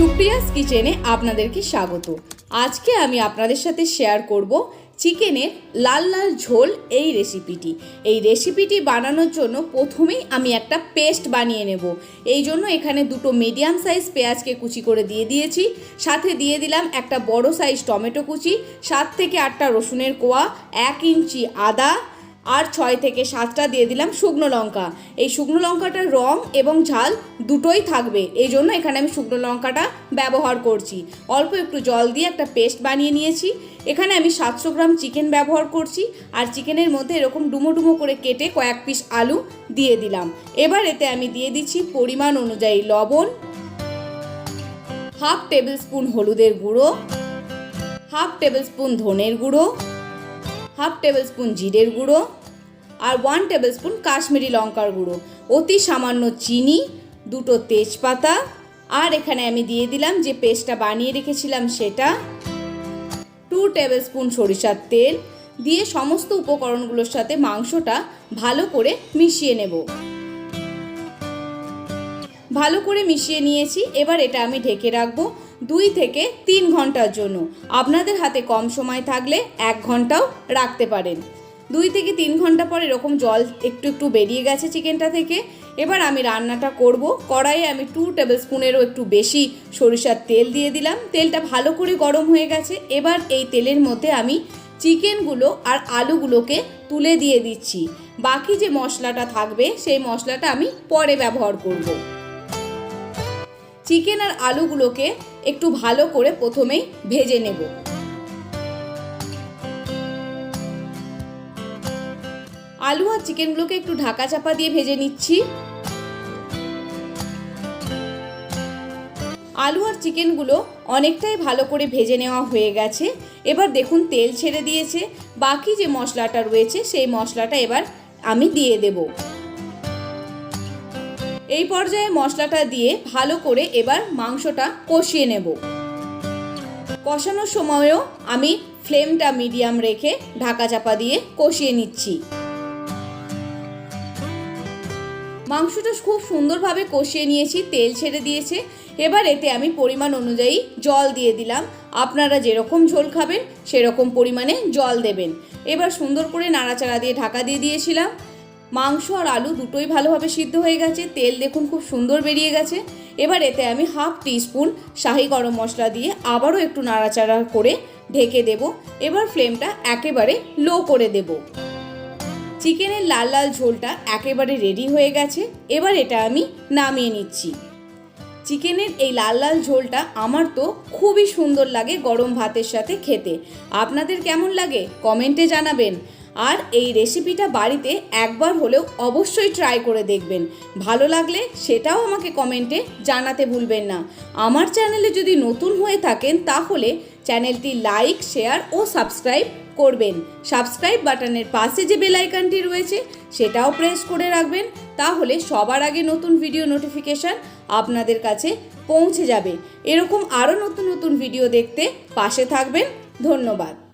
সুপ্রিয়াস কিচেনে আপনাদেরকে স্বাগত। আজকে আমি আপনাদের সাথে শেয়ার করব চিকেনের লাল লাল ঝোল এই রেসিপিটি এই রেসিপিটি বানানোর জন্য প্রথমেই আমি একটা পেস্ট বানিয়ে নেব। এই জন্য এখানে দুটো মিডিয়াম সাইজ পেঁয়াজকে কুচি করে দিয়ে দিয়েছি। সাথে দিয়ে দিলাম একটা বড় সাইজ টমেটো কুচি, সাত থেকে আটটা রসুনের কোয়া, এক ইঞ্চি আদা আর ছয় থেকে সাতটা দিয়ে দিলাম শুকনো লঙ্কা। এই শুকনো লঙ্কাটার রং এবং ঝাল দুটোই থাকবে। এই জন্য এখানে আমি শুকনো লঙ্কাটা ব্যবহার করছি। অল্প একটু জল দিয়ে একটা পেস্ট বানিয়ে নিয়েছি। এখানে আমি সাতশো গ্রাম চিকেন ব্যবহার করছি। আর চিকেনের মধ্যে এরকম ডুমো ডুমো করে কেটে কয়েক পিস আলু দিয়ে দিলাম। এবার এতে আমি দিয়ে দিচ্ছি পরিমাণ অনুযায়ী লবণ, হাফ টেবিল স্পুন হলুদের গুঁড়ো, হাফ টেবিল স্পুন ধনের গুঁড়ো, হাফ টেবিল স্পুন জিরের গুঁড়ো আর ওয়ান টেবিল স্পুন কাশ্মীরি লঙ্কার গুঁড়ো। অতি সামান্য চিনি, দুটো তেজপাতা, আর এখানে আমি দিয়ে দিলাম যে পেস্টটা বানিয়ে রেখেছিলাম সেটা। টু টেবিল স্পুন সরিষার তেল, দিয়ে সমস্ত উপকরণগুলোর সাথে মাংসটা ভালো করে মিশিয়ে নেব। ভালো করে মিশিয়ে নিয়েছি, এবার এটা আমি ঢেকে রাখব দুই থেকে তিন ঘণ্টার জন্য। আপনাদের হাতে কম সময় থাকলে এক ঘন্টাও রাখতে পারেন। দুই থেকে তিন ঘণ্টা পর এরকম জল একটু একটু বেরিয়ে গেছে চিকেনটা থেকে। এবার আমি রান্নাটা করব। কড়াইয়ে আমি টু টেবিল স্পুনেরও একটু বেশি সরিষার তেল দিয়ে দিলাম। তেলটা ভালো করে গরম হয়ে গেছে। এবার এই তেলের মধ্যে আমি চিকেনগুলো আর আলুগুলোকে তুলে দিয়ে দিচ্ছি। বাকি যে মশলাটা থাকবে, সেই মশলাটা আমি পরে ব্যবহার করব। চিকেন আর আলুগুলোকে একটু ভালো করে প্রথমেই ভেজে নেব। আলু আর চিকেনগুলোকে একটু ঢাকা চাপা দিয়ে ভেজে নিচ্ছি। আলু আর চিকেনগুলো অনেকটাই ভালো করে ভেজে নেওয়া হয়ে গেছে। এবার দেখুন, তেল ছেড়ে দিয়েছে। বাকি যে মশলাটা রয়েছে, সেই মশলাটা এবার আমি দিয়ে দেবো। এই পর্যায়ে মশলাটা দিয়ে ভালো করে এবার মাংসটা কষিয়ে নেব। কষানোর সময়ও আমি ফ্লেমটা মিডিয়াম রেখে ঢাকা চাপা দিয়ে কষিয়ে নিচ্ছি। মাংসটা খুব সুন্দরভাবে কষিয়ে নিয়েছি, তেল ছেড়ে দিয়েছে। এবার এতে আমি পরিমাণ অনুযায়ী জল দিয়ে দিলাম। আপনারা যেরকম ঝোল খাবেন, সেরকম পরিমাণে জল দেবেন। এবার সুন্দর করে নাড়াচাড়া দিয়ে ঢাকা দিয়ে দিয়েছিলাম। মাংস আর আলু দুটোই ভালোভাবে সিদ্ধ হয়ে গেছে, তেল দেখুন খুব সুন্দর বেরিয়ে গেছে। এবার এতে আমি হাফ টিস্পুন শাহি গরম মশলা দিয়ে আবারও একটু নাড়াচাড়া করে ঢেকে দেব। এবার ফ্লেমটা একেবারে লো করে দেব। চিকেনের লাল লাল ঝোলটা একেবারে রেডি হয়ে গেছে। এবার এটা আমি নামিয়ে নিচ্ছি। চিকেনের এই লাল লাল ঝোলটা আমার তো খুবই সুন্দর লাগে গরম ভাতের সাথে খেতে। আপনাদের কেমন লাগে? কমেন্টে জানাবেন। আর এই রেসিপিটা বাড়িতে একবার হলেও অবশ্যই ট্রাই করে দেখবেন। ভালো লাগলে সেটাও আমাকে কমেন্টে জানাতে ভুলবেন না। আমার চ্যানেলে যদি নতুন হয়ে থাকেন, তাহলে চ্যানেলটি লাইক শেয়ার ও সাবস্ক্রাইব করবেন। সাবস্ক্রাইব বাটনের পাশে যে বেল আইকনটি রয়েছে, সেটাও প্রেস করে রাখবেন। তাহলে সবার আগে নতুন ভিডিও নোটিফিকেশান আপনাদের কাছে পৌঁছে যাবে। এরকম আরও নতুন নতুন ভিডিও দেখতে পাশে থাকবেন। ধন্যবাদ।